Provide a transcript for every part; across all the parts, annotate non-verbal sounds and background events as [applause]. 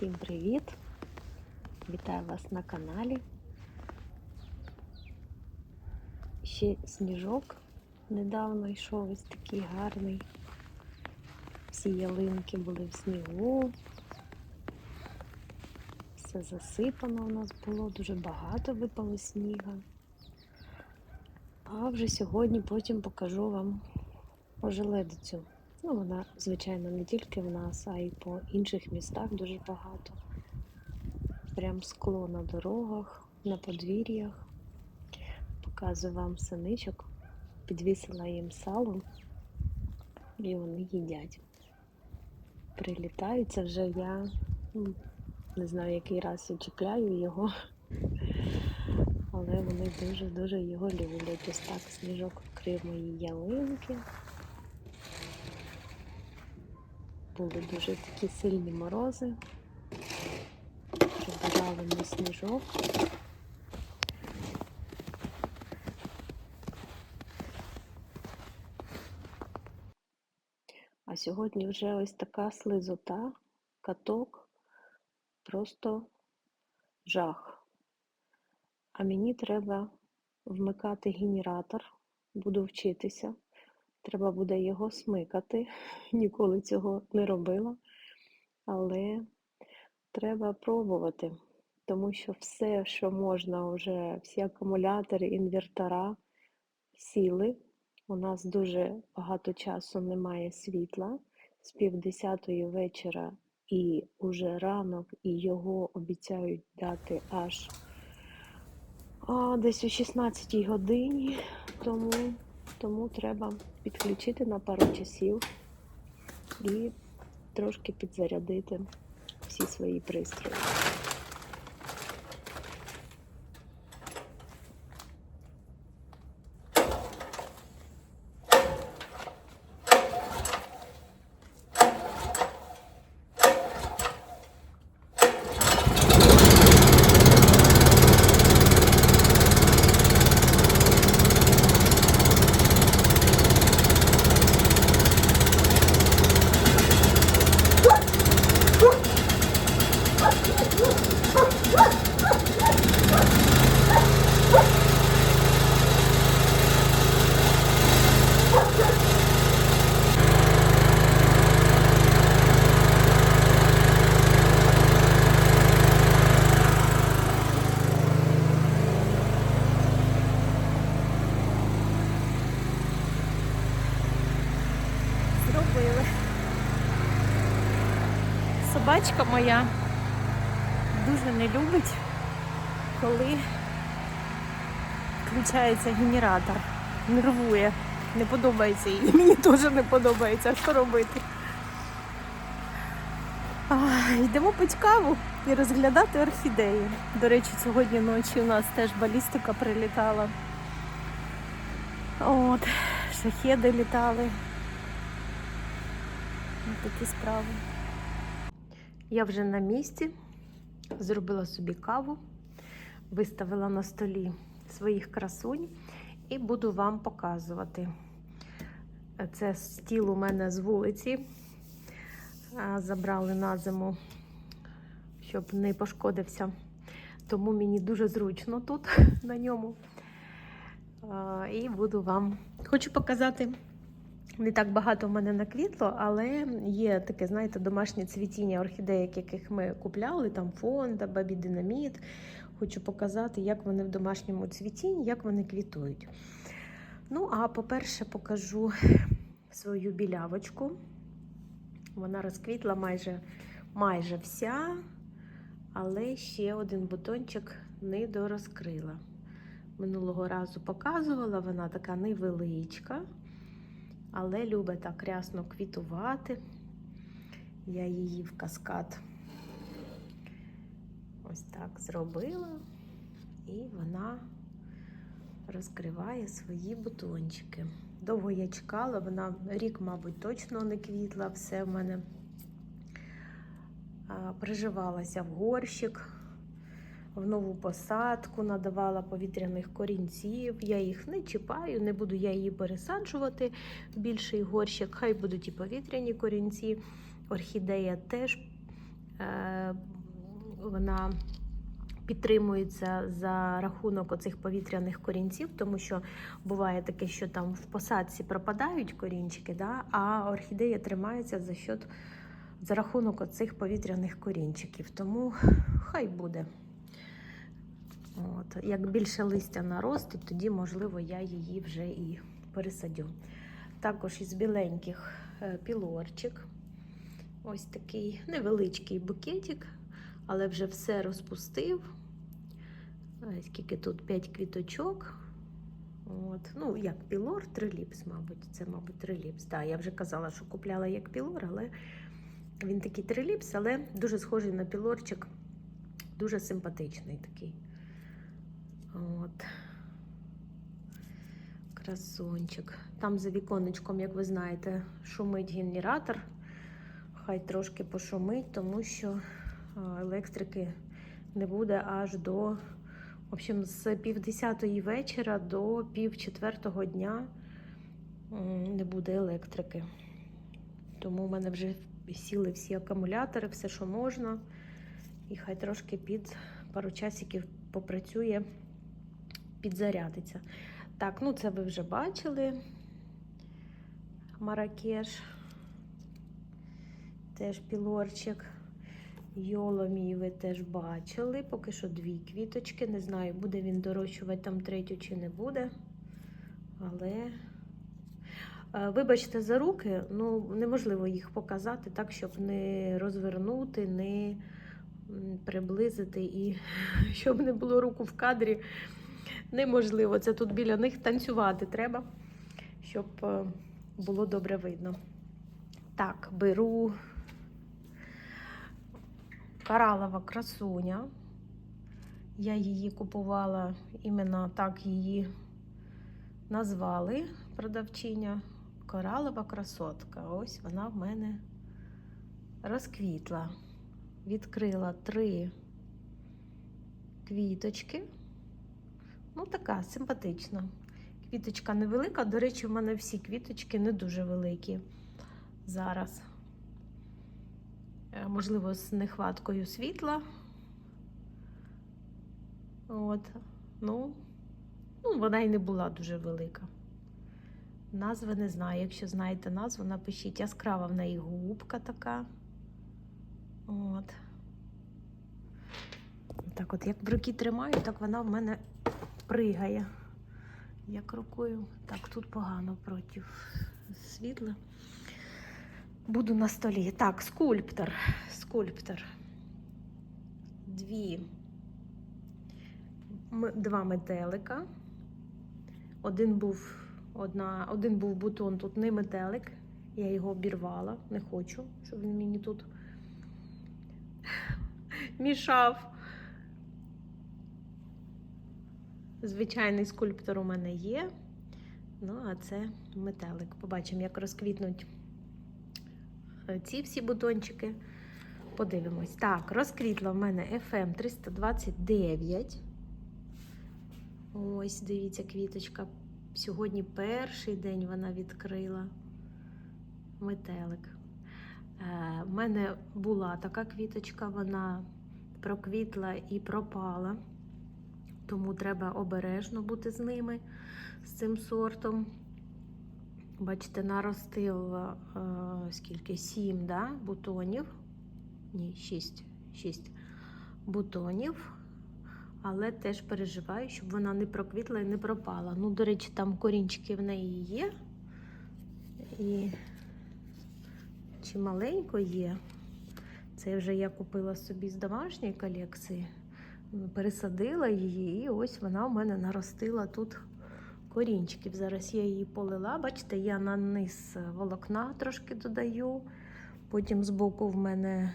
Всім привіт! Вітаю вас на каналі. Ще сніжок недавно йшов ось такий гарний. Всі ялинки були в снігу. Все засипано у нас було, дуже багато випало сніга. А вже сьогодні потім покажу вам ожеледицю. Ну, вона, звичайно, не тільки в нас, а й по інших містах дуже багато. Прям скло на дорогах, на подвір'ях. Показую вам синичок. Підвісила їм сало, і вони їдять. Прилітають, це вже я ну, не знаю, який раз я його, але вони дуже-дуже його люблять. Ось так сніжок вкрив мої ялинки. Були дуже такі сильні морози. Прибирали на сніжок. А сьогодні вже ось така слизота, каток, просто жах. А мені треба вмикати генератор, буду вчитися. Треба буде його смикати. [laughs] Ніколи цього не робила. Але треба пробувати, тому що все, що можна, вже, всі акумулятори, інвертора сіли. У нас дуже багато часу немає світла з півдесятої вечора і уже ранок, і його обіцяють дати аж а, десь о 16 годині. Тому тому треба підключити на пару часів і трошки підзарядити всі свої пристрої. Собачка моя дуже не любить, коли включається генератор. Нервує. Не подобається їй. [laughs] Мені теж не подобається. Що робити? А, йдемо пити каву і розглядати орхідеї. До речі, сьогодні ночі у нас теж балістика прилітала. От, шахеди літали. Такі справи. Я вже на місці, зробила собі каву, виставила на столі своїх красунь і буду вам показувати. Це стіл у мене з вулиці. Забрали на зиму, щоб не пошкодився. Тому мені дуже зручно тут [laughs] на ньому. І буду вам хочу показати. Не так багато в мене наквітло, але є таке, знаєте, домашнє цвітіння орхідеїк, яких ми купляли, там фонда, бабі динаміт. Хочу показати, як вони в домашньому цвітінні, як вони квітують. Ну, а по-перше, покажу свою білявочку. Вона розквітла майже, майже вся, але ще один бутончик не дорозкрила. Минулого разу показувала, вона така невеличка але любить так рясно квітувати. Я її в каскад ось так зробила, і вона розкриває свої бутончики. Довго я чекала, вона рік, мабуть, точно не квітла, все в мене приживалася в горщик в нову посадку, надавала повітряних корінців. Я їх не чіпаю, не буду я її пересаджувати більший горщик. Хай будуть і повітряні корінці. Орхідея теж Е, Вона підтримується за рахунок оцих повітряних корінців, тому що буває таке, що там в посадці пропадають корінчики, да? а орхідея тримається за счет, за рахунок оцих повітряних корінчиків. Тому хай буде. От. Як більше листя наростить, тоді, можливо, я її вже і пересадю. Також із біленьких е, пілорчик. Ось такий невеличкий букетик, але вже все розпустив. Скільки тут 5 квіточок. От. Ну, як пілор, триліпс, мабуть. Це, мабуть, триліпс. Так, я вже казала, що купляла як пілор, але він такий триліпс, але дуже схожий на пілорчик. Дуже симпатичний такий. От. Красончик. Там за віконечком, як ви знаєте, шумить генератор. Хай трошки пошумить, тому що електрики не буде аж до, в общем, з півдесятої вечора до пів четвертого дня не буде електрики. Тому в мене вже сіли всі акумулятори, все, що можна. І хай трошки під пару часиків попрацює, підзарядиться. Так, ну це ви вже бачили. Маракеш. Теж пілорчик. Йоло мій ви теж бачили. Поки що дві квіточки. Не знаю, буде він дорощувати там третю чи не буде. Але, Е, вибачте за руки, ну неможливо їх показати так, щоб не розвернути, не приблизити і [laughs] щоб не було руку в кадрі. Неможливо. Це тут біля них танцювати треба, щоб е, було добре видно. Так, беру коралова красуня. Я її купувала іменно так її назвали продавчиня. Коралова красотка. Ось вона в мене розквітла. Відкрила три квіточки. Ну, така симпатична. Квіточка невелика. До речі, в мене всі квіточки не дуже великі зараз. Е, Можливо, з нехваткою світла. От. Ну, ну, вона і не була дуже велика. Назви не знаю. Якщо знаєте назву, напишіть. Яскрава в неї губка така. От. Так от, як в руки тримаю, так вона в мене пригає. Як рукою. Так, тут погано проти світла. Буду на столі. Так, скульптор. Скульптор. Дві. Два метелика. Один був, одна, один був бутон, тут не метелик. Я його обірвала. Не хочу, щоб він мені тут [laughs] мішав. Звичайний скульптор у мене є. Ну, а це метелик. Побачимо, як розквітнуть е, ці всі бутончики. Подивимось. Так, розквітла в мене FM 329. Ось, дивіться, квіточка. Сьогодні перший день вона відкрила метелик. Е, в мене була така квіточка, вона проквітла і пропала. Тому треба обережно бути з ними, з цим сортом. Бачите, наростив е, скільки? Сім да, бутонів. Ні, шість. Шість бутонів. Але теж переживаю, щоб вона не проквітла і не пропала. Ну, до речі, там корінчики в неї є. І чималенько є. Це вже я купила собі з домашньої колекції пересадила її, і ось вона у мене наростила тут корінчиків. Зараз я її полила. Бачите, я на низ волокна трошки додаю. Потім збоку в мене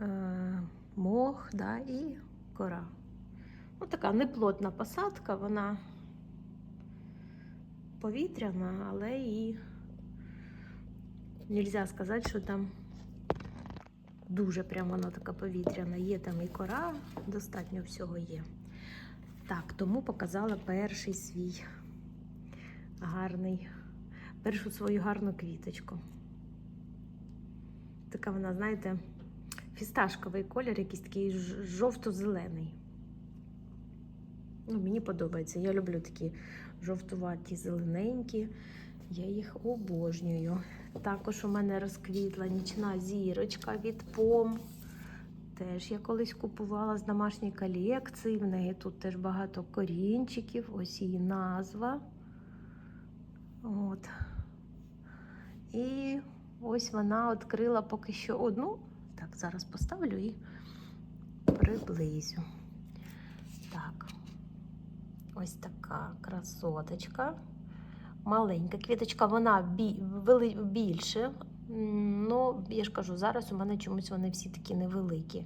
е, мох да, і кора. Ну, така неплотна посадка, вона повітряна, але і нельзя сказати, що там Дуже прямо вона така повітряна. Є там і кора, достатньо всього є. Так, тому показала перший свій гарний, першу свою гарну квіточку. Така вона, знаєте, фісташковий колір, якийсь такий жовто-зелений. Ну, мені подобається. Я люблю такі жовтуваті, зелененькі. Я їх обожнюю. Також у мене розквітла нічна зірочка від пом. Теж я колись купувала з домашньої колекції. В неї тут теж багато корінчиків. Ось її назва. От. І ось вона відкрила поки що одну. Так, зараз поставлю і приблизю. Так. Ось така красоточка. Маленька квіточка, вона більше. Ну, я ж кажу, зараз у мене чомусь вони всі такі невеликі.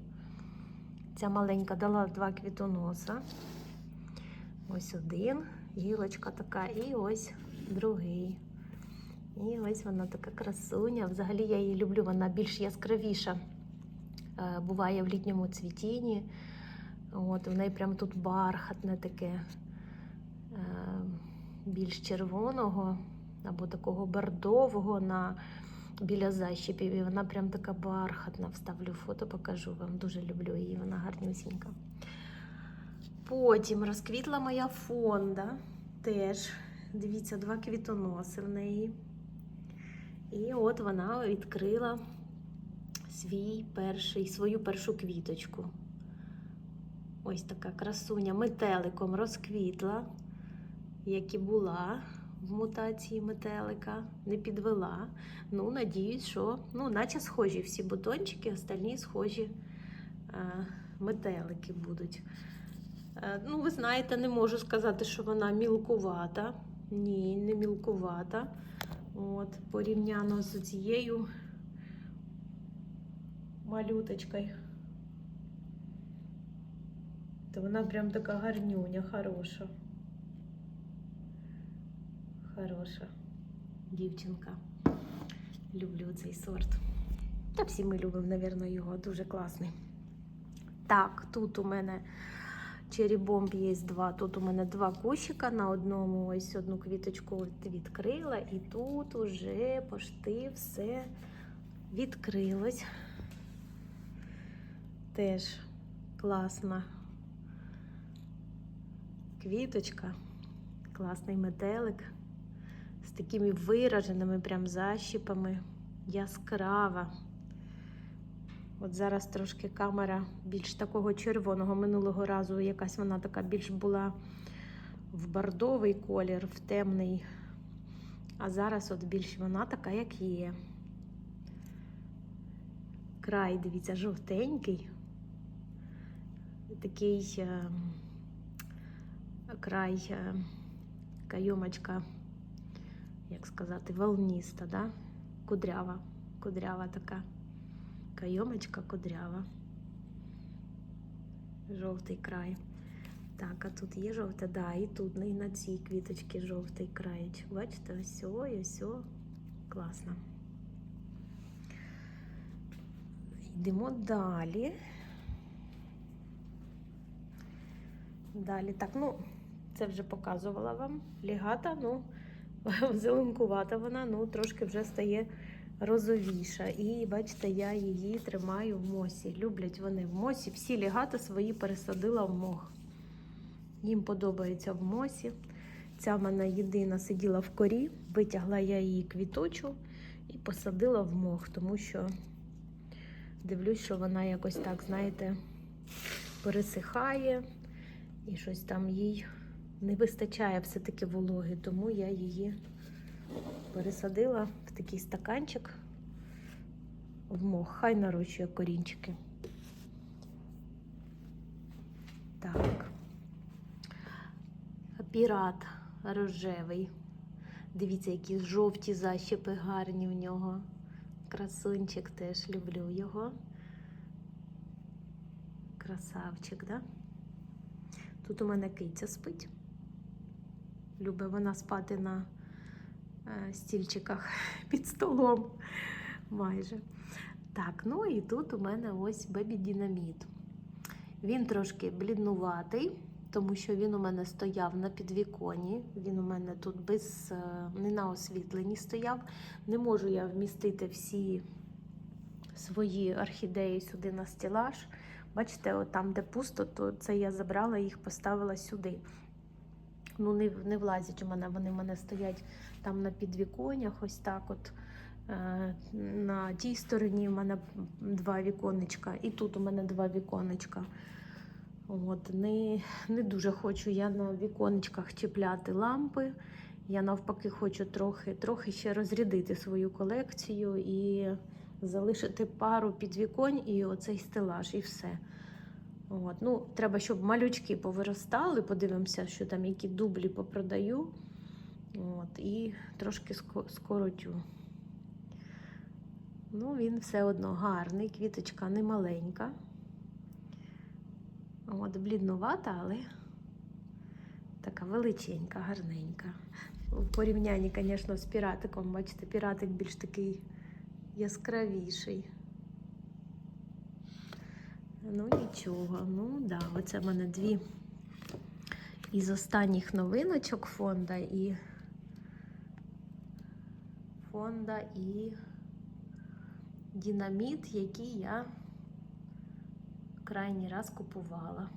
Ця маленька дала два квітоноса. Ось один, гілочка така, і ось другий. І ось вона така красуня. Взагалі я її люблю, вона більш яскравіша. Е, Буває в літньому цвітінні. От, в неї прямо тут бархатне таке, більш червоного або такого бордового на, біля защіпів. І вона прям така бархатна. Вставлю фото, покажу вам. Дуже люблю її, вона гарнюсінька. Потім розквітла моя фонда. Теж, дивіться, два квітоноси в неї. І от вона відкрила свій перший, свою першу квіточку. Ось така красуня метеликом розквітла, як і була в мутації метелика, не підвела. Ну, надіюсь, що ну, наче схожі всі бутончики, остальні схожі е, метелики будуть. Е, ну, ви знаєте, не можу сказати, що вона мілкувата. Ні, не мілкувата. От, порівняно з цією малюточкою. То вона прям така гарнюня, хороша. Хороша дівчинка. Люблю цей сорт. Та всі ми любимо, мабуть, його дуже класний. Так, тут у мене черібомб є два. Тут у мене два кущика на одному. Ось одну квіточку відкрила, і тут уже пошти все відкрилось. Теж класна квіточка, класний метелик такими вираженими прям защіпами, яскрава. От зараз трошки камера більш такого червоного. Минулого разу якась вона така більш була в бордовий колір, в темний. А зараз от більш вона така, як є. Край, дивіться, жовтенький. Такий е, край, е, кайомочка, як сказати, волніста, да? кудрява, кудрява така. Кайомочка кудрява. Жовтий край. Так, а тут є жовте, да, і тут і на цій квіточці жовтий краєчок. Бачите, ось і ось. Класно. Йдемо далі. Далі, так, ну, це вже показувала вам. Лігата, ну, [laughs] зеленкувата вона, ну, трошки вже стає розовіша. І бачите, я її тримаю в мосі. Люблять вони в мосі. Всі лігати свої пересадила в мох. Їм подобається в мосі. Ця мене єдина сиділа в корі, витягла я її квіточу і посадила в мох, тому що дивлюсь, що вона якось так, знаєте, пересихає і щось там їй не вистачає все-таки вологи, тому я її пересадила в такий стаканчик в мох. Хай нарощує корінчики. Так. Пірат рожевий. Дивіться, які жовті защіпи гарні в нього. Красунчик теж люблю його. Красавчик, да? Тут у мене киця спить. Любить вона спати на е, стільчиках [laughs] під столом майже. Так, ну і тут у мене ось бебі динаміт. Він трошки бліднуватий, тому що він у мене стояв на підвіконі. Він у мене тут без е, не на освітленні стояв. Не можу я вмістити всі свої орхідеї сюди на стілаж. Бачите, от там, де пусто, то це я забрала їх, поставила сюди. Ну, не, не влазять у мене, вони в мене стоять там на підвіконнях, ось так от. Е, На тій стороні в мене два віконечка, і тут у мене два віконечка. От, не, не дуже хочу я на віконечках чіпляти лампи. Я навпаки хочу трохи, трохи ще розрядити свою колекцію і залишити пару підвіконь і оцей стелаж, і все. От. Ну, треба, щоб малючки повиростали, подивимося, що там які дублі попродаю. От, і трошки скоротю. Ну, він все одно гарний, квіточка не маленька. От, бліднувата, але така величенька, гарненька. В порівнянні, звісно, з піратиком. Бачите, піратик більш такий яскравіший. Ну, нічого. Ну, да, оце в мене дві із останніх новиночок фонда і фонда і динаміт, який я крайній раз купувала.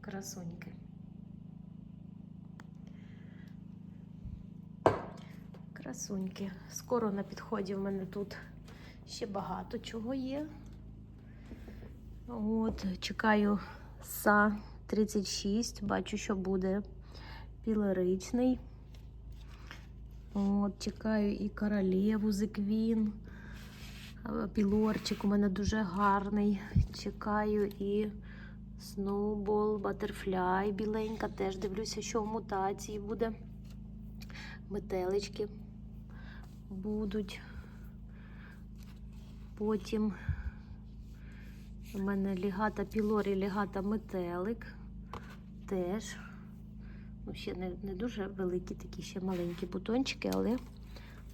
Красуньки. Красуньки. Скоро на підході в мене тут ще багато чого є. От, чекаю СА 36, бачу, що буде пілоричний. От, чекаю і королеву Зеквін. Пілорчик у мене дуже гарний. Чекаю і Snowball, Butterfly біленька. Теж дивлюся, що в мутації буде. Метелички будуть. Потім у мене лігата пілорі, лігата метелик. Теж. Ну, ще не, не дуже великі, такі ще маленькі бутончики, але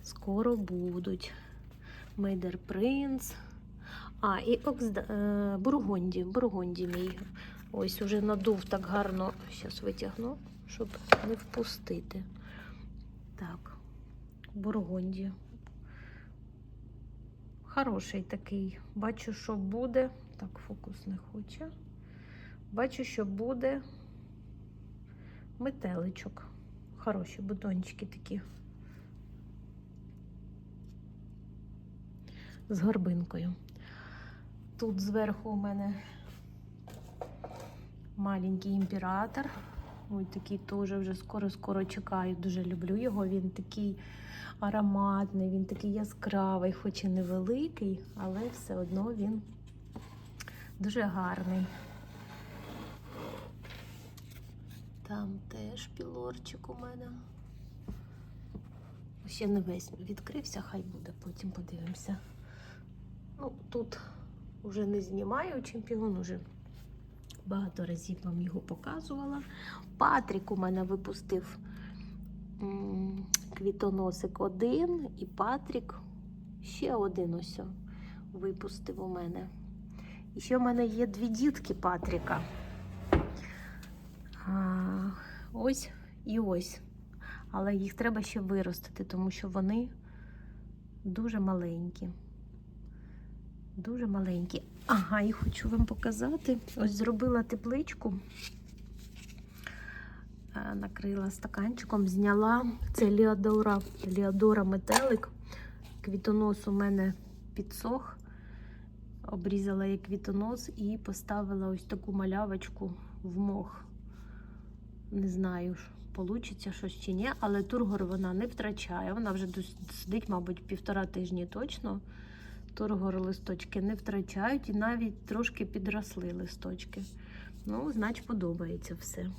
скоро будуть. Мейдер Принц. А, і Оксда... е, Бургунді. Бургунді мій. Ось уже надув так гарно. Зараз витягну, щоб не впустити. Так, Бургунді. Хороший такий. Бачу, що буде. Так, фокус не хоче. Бачу, що буде метеличок. Хороші бутончики такі. З горбинкою. Тут зверху у мене маленький імператор. Ой, такий теж вже скоро-скоро чекаю. Дуже люблю його. Він такий ароматний, він такий яскравий, хоч і невеликий, але все одно він дуже гарний. Там теж пілорчик у мене. Ще не весь відкрився, хай буде, потім подивимося. Ну, тут вже не знімаю чемпіон, уже багато разів вам його показувала. Патрік у мене випустив квітоносик один, і Патрік ще один ось випустив у мене. І ще в мене є дві дітки Патріка. А, ось і ось. Але їх треба ще виростити, тому що вони дуже маленькі. Дуже маленькі. Ага, і хочу вам показати. Ось зробила тепличку, Е, накрила стаканчиком, зняла це Ліадора, Ліадора метелик. Квітонос у мене підсох. Обрізала я квітонос і поставила ось таку малявочку в мох. Не знаю, получиться щось чи ні, але тургор вона не втрачає. Вона вже сидить, мабуть, півтора тижні точно. Тургор листочки не втрачають і навіть трошки підросли листочки. Ну, значить, подобається все.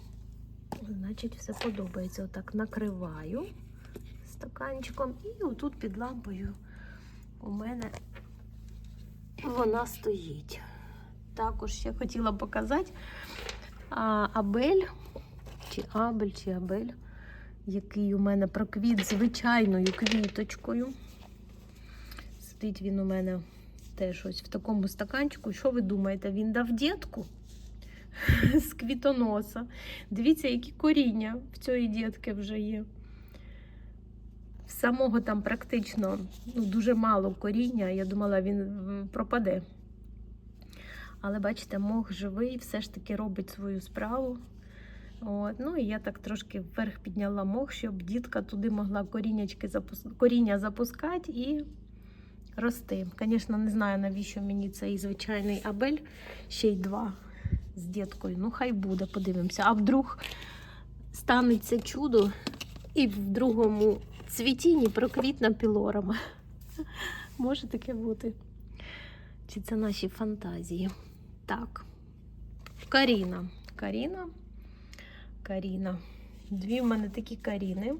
Значить, все подобається. Отак накриваю стаканчиком і отут під лампою у мене вона стоїть. Також ще хотіла показати а, Абель, чи Абель, чи Абель, який у мене проквіт звичайною квіточкою. Сидить він у мене теж ось в такому стаканчику. Що ви думаєте, він дав дітку [laughs] з квітоноса? Дивіться, які коріння в цієї дітки вже є. Самого там практично ну, дуже мало коріння. Я думала, він пропаде. Але бачите, мох живий, все ж таки робить свою справу. От. Ну і я так трошки вверх підняла мох, щоб дітка туди могла коріння запускати і рости. Звісно, не знаю, навіщо мені цей звичайний абель, ще й два з діткою. Ну, хай буде, подивимося. А вдруг станеться чудо, і в другому цвітінні проквітна пілорами. Може таке бути. Чи це наші фантазії? Так. Каріна. Каріна. Каріна. Дві в мене такі каріни,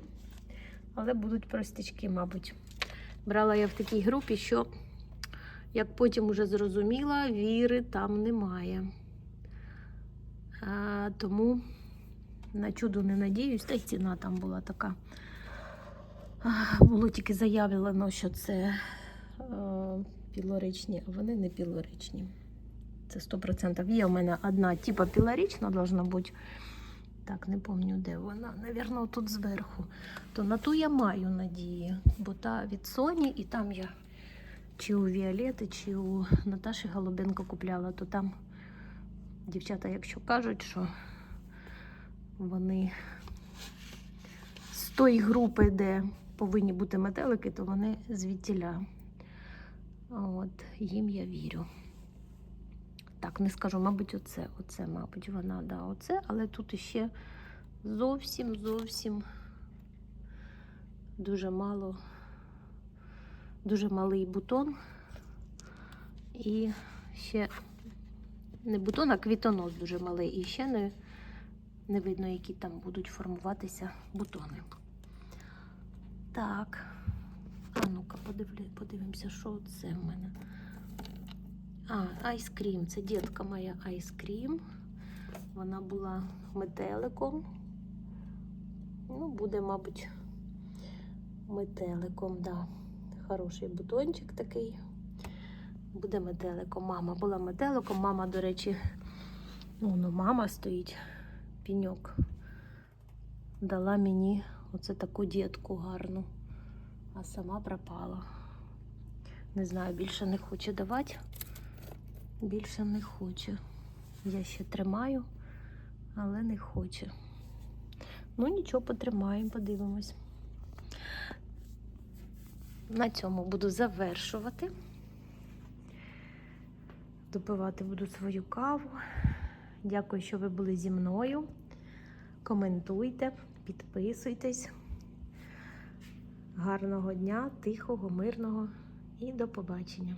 але будуть простячки, мабуть. Брала я в такій групі, що, як потім уже зрозуміла, віри там немає. А, тому на чудо не надіюсь, та й ціна там була така. А, було тільки заявлено, що це е, пілоричні, а вони не пілоричні. Це 100%. Є у мене одна типа пілорична должна бути. Так, не пам'ятаю, де вона. Навірно, тут зверху. То на ту я маю надії, бо та від Sony, і там я чи у Віолети, чи у Наташі Голубенко купляла, то там дівчата, якщо кажуть, що вони з тої групи, де повинні бути метелики, то вони звідтіля. От, їм я вірю. Так, не скажу, мабуть, оце, оце, мабуть, вона, да, оце, але тут іще зовсім, зовсім дуже мало, дуже малий бутон. І ще не бутон, а квітонос дуже малий. І ще не, не видно, які там будуть формуватися бутони. Так. А ну-ка, подивимося, що це в мене. А, айскрім. Це дітка моя айскрім. Вона була метеликом. Ну, буде, мабуть, метеликом, да. Хороший бутончик такий. Буде метеликом. Мама була метеликом. Мама, до речі, ну, ну мама стоїть, піньок. Дала мені оце таку дітку гарну, а сама пропала. Не знаю, більше не хоче давати. Більше не хоче. Я ще тримаю, але не хоче. Ну, нічого, потримаємо, подивимось. На цьому буду завершувати. Допивати буду свою каву. Дякую, що ви були зі мною. Коментуйте, підписуйтесь. Гарного дня, тихого, мирного і до побачення.